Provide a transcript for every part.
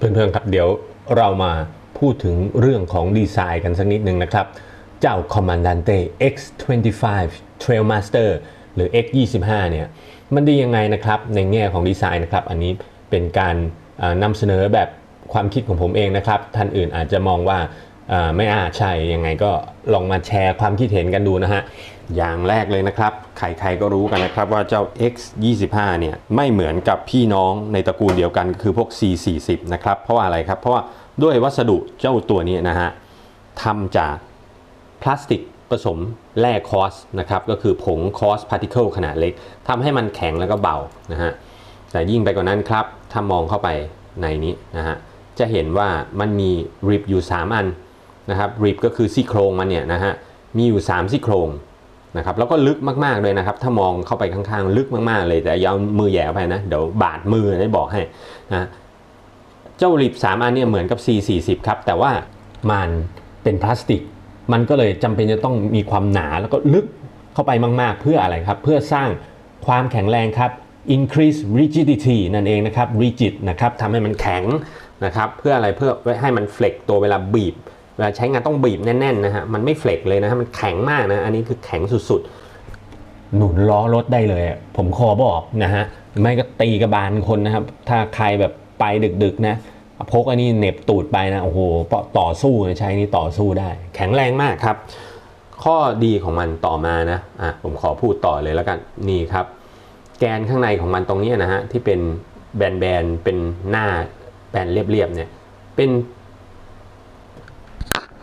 เพื่อนๆครับเดี๋ยวเรามาพูดถึงเรื่องของดีไซน์กันสักนิดหนึ่งนะครับ เจ้า Commandante X25 Trailmaster หรือ X25 เนี่ยมันดียังไงนะครับในแง่ของดีไซน์นะครับ อันนี้เป็นการนำเสนอแบบความคิดของผมเองนะครับ ท่านอื่นอาจจะมองว่า ไม่อาใช่ยังไงก็ลองมาแชร์ความคิดเห็นกันดูนะฮะ อย่างแรกเลยนะครับ ใครๆก็รู้กันนะครับว่าเจ้า X25 เนี่ยไม่เหมือนกับพี่น้องในตระกูลเดียวกันคือพวก C40 นะครับ เพราะว่าอะไรครับ เพราะว่าด้วยวัสดุเจ้าตัวนี้นะฮะทำจากพลาสติกผสมแร่คอสนะครับก็คือผงคอสพาร์ติเคิลขนาดเล็กทำให้มันแข็งแล้วก็เบานะฮะแต่ยิ่งไปกว่านั้นครับ ถ้ามองเข้าไปในนี้นะฮะจะเห็นว่ามันมีริบอยู่ 3 อัน นะครับริบก็คือซี่โครงมันเนี่ยนะฮะมีอยู่ 3 ซี่โครงนะครับแล้วก็ลึกมากๆเลยนะครับ ถ้ามองเข้าไปข้างๆ ลึกมากๆเลยแต่ยาวมือแย่ไปนะ เดี๋ยวบาดมือได้บอกให้นะเจ้าริบ3อันเนี่ยเหมือนกับ C40 ครับ แต่ว่ามันเป็นพลาสติก มันก็เลยจำเป็นจะต้องมีความหนาแล้วก็ลึกเข้าไปมากๆ เพื่ออะไรครับ เพื่อสร้างความแข็งแรงครับ increase rigidity นั่นเองนะครับ rigid นะครับทำให้มันแข็งนะครับ เพื่ออะไรเพื่อให้มันเฟล็กตัวเวลาบีบ วลาใช้งานต้องบีบแน่นๆนะฮะมันไม่เฟล็กเลยนะฮะมันแข็งมากนะอันนี้คือแข็งสุดๆ หนุนล้อรถได้เลยผมคอบอกนะฮะไม่ก็ตีกระบาลคนนะครับ ถ้าใครแบบไปดึกๆนะพกอันนี้เน็บตูดไปนะโอ้โหต่อสู้ใช้นี่ต่อสู้ได้ แข็งแรงมากครับ ข้อดีของมันต่อมานะอะผมขอพูดต่อเลยแล้วกันนี่ครับ แกนข้างในของมันตรงนี้นะฮะที่เป็นแบนๆเป็นหน้าแบนเรียบๆเนี่ยเป็น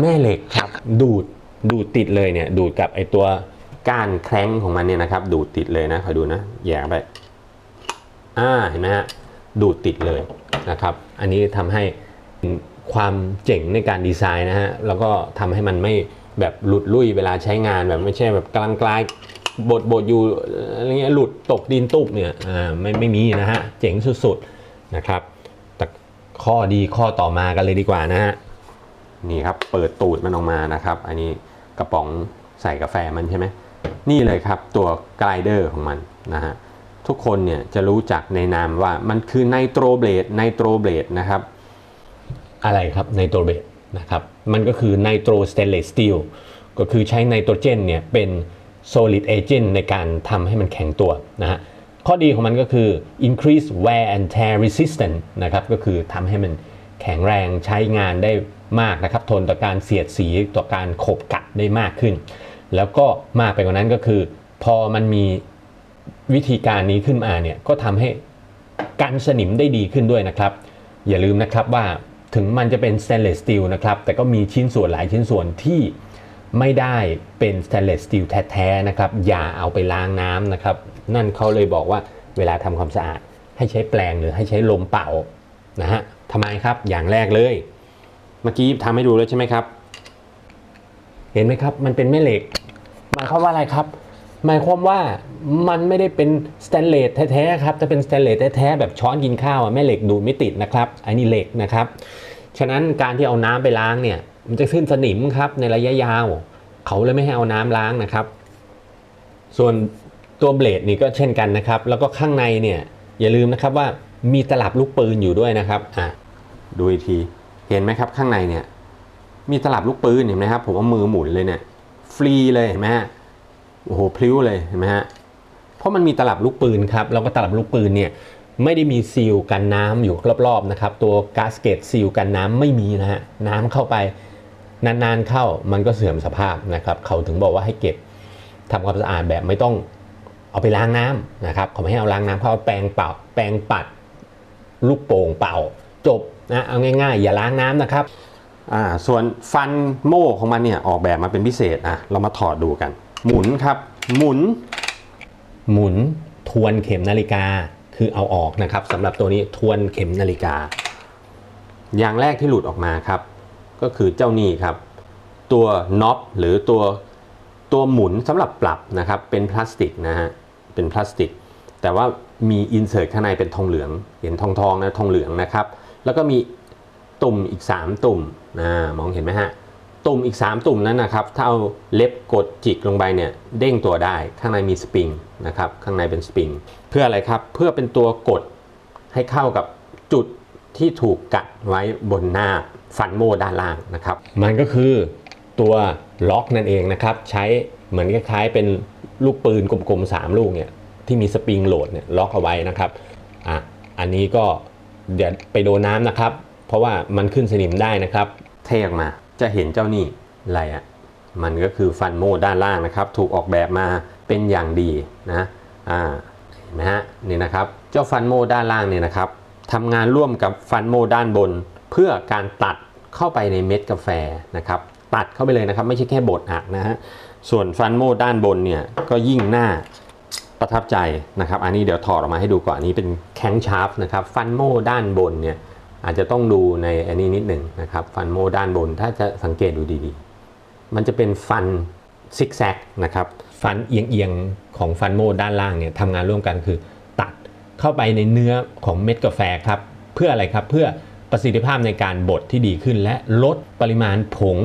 แม่เหล็กครับดูดดูดติดเลยเนี่ยดูดกับไอตัวก้านแคร้งของมันเนี่ยนะครับ ดูดติดเลยนะคอยดูนะแหย่ไปอ่าเห็นไหมฮะดูดติดเลยนะครับ อันนี้ทำให้ความเจ๋งในการดีไซน์นะฮะแล้วก็ทำให้มันไม่แบบหลุดลุ่ยเวลาใช้งานแบบไม่ใช่แบบกลางกลายบดบดอยู่อะไรเงี้ยหลุดตกดินตุบเนี่ยอ่าไม่ไม่มีนะฮะเจ๋งสุดๆนะครับ แต่ข้อดีข้อต่อมากันเลยดีกว่านะฮะ นี่ครับเปิดตูดมันออกมานะครับ อันนี้กระป๋องใส่กาแฟมันใช่ไหมนี่เลยครับตัวไกลเดอร์ของมันนะฮะทุกคนเนี่ยจะรู้จักในนามว่ามันคือไนโตรเบลดไนโตรเบลดนะครับ อะไรครับไนโตรเบลดนะครับมันก็คือไนโตรสเตนเลสสตีลก็คือใช้ไนโตรเจนเนี่ยเป็น solid agent ในการทำให้มันแข็งตัวนะฮะข้อดีของมันก็คือ increase wear and tear resistance นะครับก็คือทำให้มันแข็งแรงใช้งานได้ มากนะครับ ทนต่อการเสียดสีต่อการขบกัดได้มากขึ้น แล้วก็มากไปกว่านั้นก็คือ พอมันมีวิธีการนี้ขึ้นมาเนี่ยก็ทำให้กันสนิมได้ดีขึ้นด้วยนะครับ อย่าลืมนะครับว่าถึงมันจะเป็น stainless steel นะครับ แต่ก็มีชิ้นส่วนหลายชิ้นส่วนที่ไม่ได้เป็น stainless steel แท้ๆนะครับ อย่าเอาไปล้างน้ำนะครับ นั่นเขาเลยบอกว่าเวลาทำความสะอาด ให้ใช้แปรงหรือให้ใช้ลมเป่านะฮะทำไมครับอย่างแรกเลย เมื่อกี้ทำให้ดูแล้วใช่ไหมครับ เห็นไหมครับ มันเป็นแม่เหล็ก หมายความว่าอะไรครับ หมายความว่ามันไม่ได้เป็นสแตนเลสแท้ๆครับถ้าเป็นสแตนเลสแท้ๆแบบช้อนกินข้าวอะแม่เหล็กดูไม่ติดนะครับอันนี้เหล็กนะครับ ฉะนั้นการที่เอาน้ำไปล้างเนี่ยมันจะขึ้นสนิมครับในระยะยาว เขาเลยไม่ให้เอาน้ำล้างนะครับ ส่วนตัวเบลดนี่ก็เช่นกันนะครับ แล้วก็ข้างในเนี่ยอย่าลืมนะครับว่ามีตลับลูกปืนอยู่ด้วยนะครับอะดูอีกที เห็นไหมครับข้างในเนี่ยมีตลับลูกปืนเห็นไหมครับผมเอามือหมุนเลยเนี่ยฟรีเลยเห็นไหมฮะโอ้โหพลิ้วเลยเห็นไหมฮะเพราะมันมีตลับลูกปืนครับแล้วก็ตลับลูกปืนเนี่ยไม่ได้มีซีลกันน้ำอยู่รอบๆนะครับตัวกาซเกตซีลกันน้ำไม่มีนะฮะน้ำเข้าไปนานๆเข้ามันก็เสื่อมสภาพนะครับเขาถึงบอกว่าให้เก็บทำความสะอาดแบบไม่ต้องเอาไปล้างน้ำนะครับเขาไม่ให้เอาล้างน้ำเขาเอาแปรงเป่าแปรงปัดลูกโป่งเป่า จบ นะเอาง่ายๆ อย่าล้างน้ำนะครับอ่าส่วนฟันโม่ของมันเนี่ยออกแบบมาเป็นพิเศษอะเรามาถอดดูกัน หมุนครับ หมุน หมุนทวนเข็มนาฬิกาคือเอาออกนะครับสำหรับตัวนี้ทวนเข็มนาฬิกา อย่างแรกที่หลุดออกมาครับ ก็คือเจ้านี่ครับ ตัวน็อปหรือตัวตัวหมุนสำหรับปรับนะครับเป็นพลาสติกนะฮะเป็นพลาสติก แต่ว่ามีอินเสิร์ตข้างในเป็นทองเหลือง เห็นทองทองๆนะทองเหลืองนะครับ แล้วก็มีตุ่มอีก 3 ตุ่มนะมองเห็นไหมฮะ ตุ่มอีก 3 ตุ่มนั้นนะครับ ถ้าเอาเล็บกดจิกลงไปเนี่ยเด้งตัวได้ ข้างในมีสปริงนะครับ ข้างในเป็นสปริง เพื่ออะไรครับ เพื่อเป็นตัวกดให้เข้ากับจุดที่ถูกกัดไว้บนหน้าฟันโมด้านล่างนะครับ มันก็คือตัวล็อกนั่นเองนะครับ ใช้เหมือนคล้ายๆเป็นลูกปืนกลมๆ3ลูกเนี่ยที่มีสปริงโหลดเนี่ยล็อกเอาไว้นะครับ อะ อันนี้ก็ เดี๋ยวไปโดนน้ำนะครับ เพราะว่ามันขึ้นสนิมได้นะครับ เทออกมาจะเห็นเจ้านี่อะไรอะ่ะมันก็คือฟันโมด้านล่างนะครับ ถูกออกแบบมาเป็นอย่างดีนะอ่าเห็นไหมฮะนี่นะครับ เจ้าฟันโมด้านล่างเนี่ยนะครับทำงานร่วมกับฟันโมด้านบน เพื่อการตัดเข้าไปในเม็ดกาแฟนะครับตัดเข้าไปเลยนะครับ ไม่ใช่แค่บดหักนะฮะส่วนฟันโมด้านบนเนี่ยก็ยิ่งหน้า ประทับใจนะครับอันนี้เดี๋ยวถอดออกมาให้ดูก่อนอันนี้เป็นแข้งชาร์ปนะครับฟันโมด้านบนเนี่ยอาจจะต้องดูในอันนี้นิดหนึ่งนะครับฟันโมด้านบนถ้าจะสังเกตดูดีๆ มันจะเป็นฟันซิกแซกนะครับฟันเอียงๆของฟันโมด้านล่างเนี่ยทำงานร่วมกันคือ ตัดเข้าไปในเนื้อของเม็ดกาแฟครับเพื่ออะไรครับเพื่อประสิทธิภาพในการบดที่ดีขึ้น และลดปริมาณผง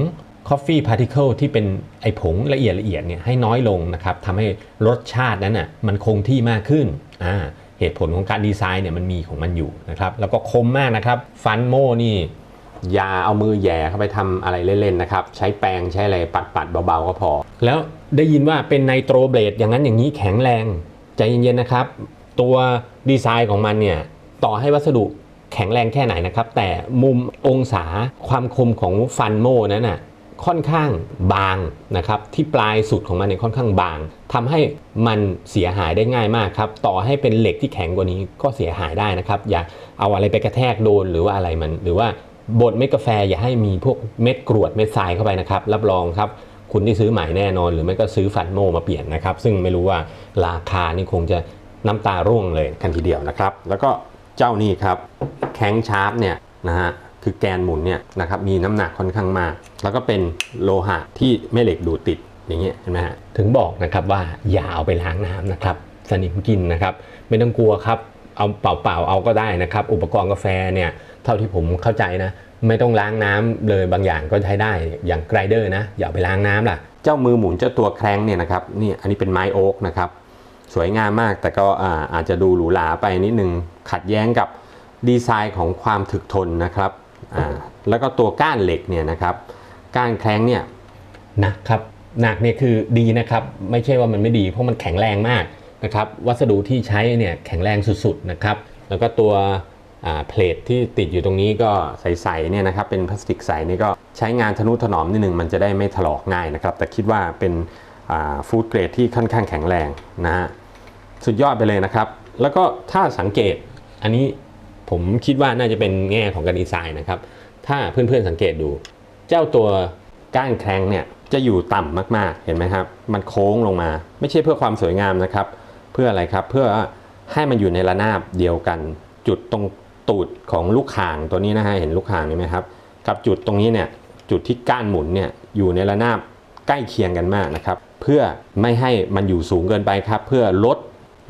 Coffee Particle ที่เป็นไอผงละเอียดละเอียดเนี่ยให้น้อยลงนะครับทำให้รสชาตินั้นน่ะมันคงที่มากขึ้นอ่าเหตุผลของการดีไซน์เนี่ยมันมีของมันอยู่นะครับแล้วก็คมมากนะครับฟันโมนี่อย่าเอามือแย่เข้าไปทำอะไรเล่นๆนะครับ ใช้แปรงใช้อะไรปัดๆเบาๆก็พอ แล้วได้ยินว่าเป็นไนโตรเบลดอย่างนั้นอย่างนี้แข็งแรง ใจเย็นๆนะครับ ตัวดีไซน์ของมันเนี่ยต่อให้วัสดุแข็งแรงแค่ไหนนะครับ แต่มุมองศาความคมของฟันโม่นั้นน่ะ ค่อนข้างบางนะครับที่ปลายสุดของมันเนี่ยค่อนข้างบางทำให้มันเสียหายได้ง่ายมากครับต่อให้เป็นเหล็กที่แข็งกว่านี้ก็เสียหายได้นะครับ อย่าเอาอะไรไปกระแทกโดนหรือว่าอะไรมัน หรือว่าบดเม็ดกาแฟอย่าให้มีพวกเม็ดกรวดเม็ดทรายเข้าไปนะครับรับรองครับคุณที่ซื้อใหม่แน่นอน หรือไม่ก็ซื้อฟันโมมาเปลี่ยนนะครับ ซึ่งไม่รู้ว่าราคานี่คงจะน้ำตาร่วงเลยกันทีเดียวนะครับ แล้วก็เจ้านี่ครับแข้งชาร์ปเนี่ยนะฮะ คือแกนหมุนเนี่ยนะครับมีน้ำหนักค่อนข้างมาก แล้วก็เป็นโลหะที่แม่เหล็กดูดติดอย่างเงี้ยเห็นไหมฮะถึงบอกนะครับว่าอย่าเอาไปล้างน้ำนะครับสนิมกินนะครับไม่ต้องกลัวครับเอาเปล่าๆเอาก็ได้นะครับ อุปกรณ์กาแฟเนี่ยเท่าที่ผมเข้าใจนะ ไม่ต้องล้างน้ำเลยบางอย่างก็ใช้ได้อย่างไกรเดอร์นะอย่าไปล้างน้ำล่ะ เจ้ามือหมุนเจ้าตัวแครงเนี่ยนะครับนี่อันนี้เป็นไม้โอ๊กนะครับสวยงามมากแต่ก็อาอาจจะดูหรูหราไปนิดนึงขัดแย้งกับดีไซน์ของความถึกทนนะครับ อ่าแล้วก็ตัวก้านเหล็กเนี่ยนะครับก้านแครงเนี่ยหนักครับหนักเนี่ยคือดีนะครับไม่ใช่ว่ามันไม่ดีเพราะมันแข็งแรงมากนะครับวัสดุที่ใช้เนี่ยแข็งแรงสุดๆนะครับแล้วก็ตัวเพลทที่ติดอยู่ตรงนี้ก็ใสๆเนี่ยนะครับเป็นพลาสติกใสนี่ก็ใช้งานทนุถนอมนิดนึงมันจะได้ไม่ถลอกง่ายนะครับแต่คิดว่าเป็นฟู้ดเกรดที่ค่อนข้างแข็งแรงนะฮะสุดยอดไปเลยนะครับ แล้วก็ถ้าสังเกตอันนี้ ผมคิดว่าน่าจะเป็นแง่ของการดีไซน์นะครับ ถ้าเพื่อนๆสังเกตดู เจ้าตัวก้านแครงเนี่ยจะอยู่ต่ำมากๆ เห็นไหมครับ มันโค้งลงมา ไม่ใช่เพื่อความสวยงามนะครับ เพื่ออะไรครับ เพื่อให้มันอยู่ในระนาบเดียวกัน จุดตรงตูดของลูกข่างตัวนี้นะฮะ เห็นลูกข่างนี้ไหมครับ กับจุดตรงนี้เนี่ย จุดที่ก้านหมุนเนี่ยอยู่ในระนาบใกล้เคียงกันมากนะครับ เพื่อไม่ให้มันอยู่สูงเกินไปครับ เพื่อลด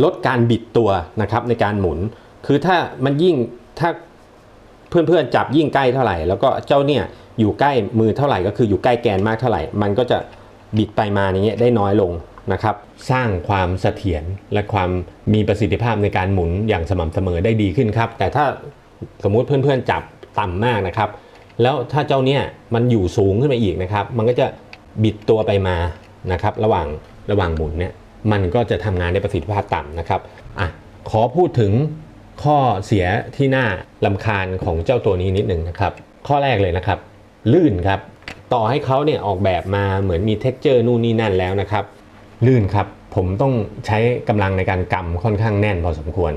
ลดการบิดตัวนะครับในการหมุน คือถ้ามันยิ่งถ้าเพื่อนๆจับยิ่งใกล้เท่าไหร่ แล้วก็เจ้าเนี่ยอยู่ใกล้มือเท่าไหร่ก็คืออยู่ใกล้แกนมากเท่าไหร่ มันก็จะบิดไปมาอย่างเงี้ยได้น้อยลงนะครับ สร้างความเสถียรและความมีประสิทธิภาพในการหมุนอย่างสม่ำเสมอได้ดีขึ้นครับ แต่ถ้าสมมุติเพื่อนๆจับต่ำมากนะครับ แล้วถ้าเจ้าเนี่ยมันอยู่สูงขึ้นมาอีกนะครับ มันก็จะบิดตัวไปมานะครับ ระหว่างระหว่างหมุนเนี่ยมันก็จะทำงานได้ประสิทธิภาพต่ำนะครับอะขอพูดถึง ข้อเสียที่น่าลำคาญของเจ้าตัวนี้นิดหนึ่งนะครับ ข้อแรกเลยนะครับ ลื่นครับ ต่อให้เขาเนี่ยออกแบบมาเหมือนมีเท็กเจอร์นู่นนี่นั่นแล้วนะครับ ลื่นครับ ผมต้องใช้กำลังในการกำค่อนข้างแน่นพอสมควร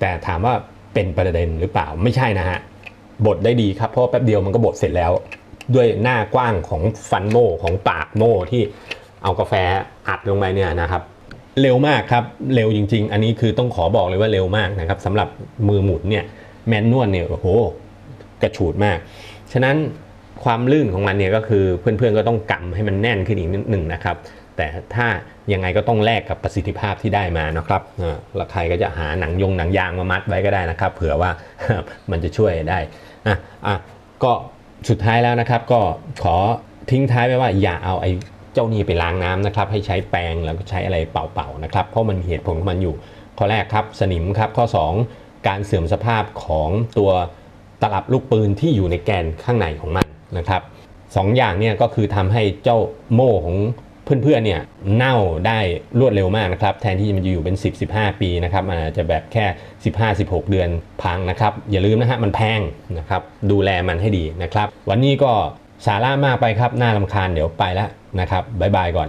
แต่ถามว่าเป็นประเด็นหรือเปล่าไม่ใช่นะฮะบดได้ดีครับเพราะแป๊บเดียวมันก็บดเสร็จแล้ว ด้วยหน้ากว้างของฟันโม่ของปากโม่ที่เอากาแฟอัดลงไปเนี่ยนะครับ เร็วมากครับ เร็วจริง ๆ อันนี้คือต้องขอบอกเลยว่าเร็วมากนะครับสำหรับมือหมุนเนี่ยแมนนวลเนี่ยโอ้โหกระฉูดมาก ฉะนั้นความลื่นของมันเนี่ยก็คือเพื่อนๆก็ต้องกำให้มันแน่นขึ้นอีกนิดหนึ่งนะครับ แต่ถ้ายังไงก็ต้องแลกกับประสิทธิภาพที่ได้มานะครับแล้วใครก็จะหาหนังยงหนังยางมามัดไว้ก็ได้นะครับ เผื่อว่ามันจะช่วยได้อะอะก็สุดท้ายแล้วนะครับ ก็ขอทิ้งท้ายไว้ว่าอย่าเอาไอ้ เจ้านี่ไปล้างน้ำนะครับให้ใช้แปรงแล้วก็ใช้อะไรเป่าๆนะครับเพราะมันเหตุผลของมันอยู่ ข้อแรกครับสนิมครับข้อ 2 การเสื่อมสภาพของตัวตลับลูกปืนที่อยู่ในแกนข้างในของมันนะครับสองอย่างเนี่ยก็คือทำให้เจ้าโม่ของเพื่อนๆเนี่ยเน่าได้รวดเร็วมากนะครับแทนที่มันจะอยู่เป็น 10 15 ปีนะครับมันอาจจะแบบแค่ 15 16 เดือนพังนะครับ อย่าลืมนะฮะมันแพงนะครับดูแลมันให้ดีนะครับ วันนี้ก็ สาระมากไปครับน่าลำคาญเดี๋ยวไปแล้วนะครับบ๊ายบายก่อน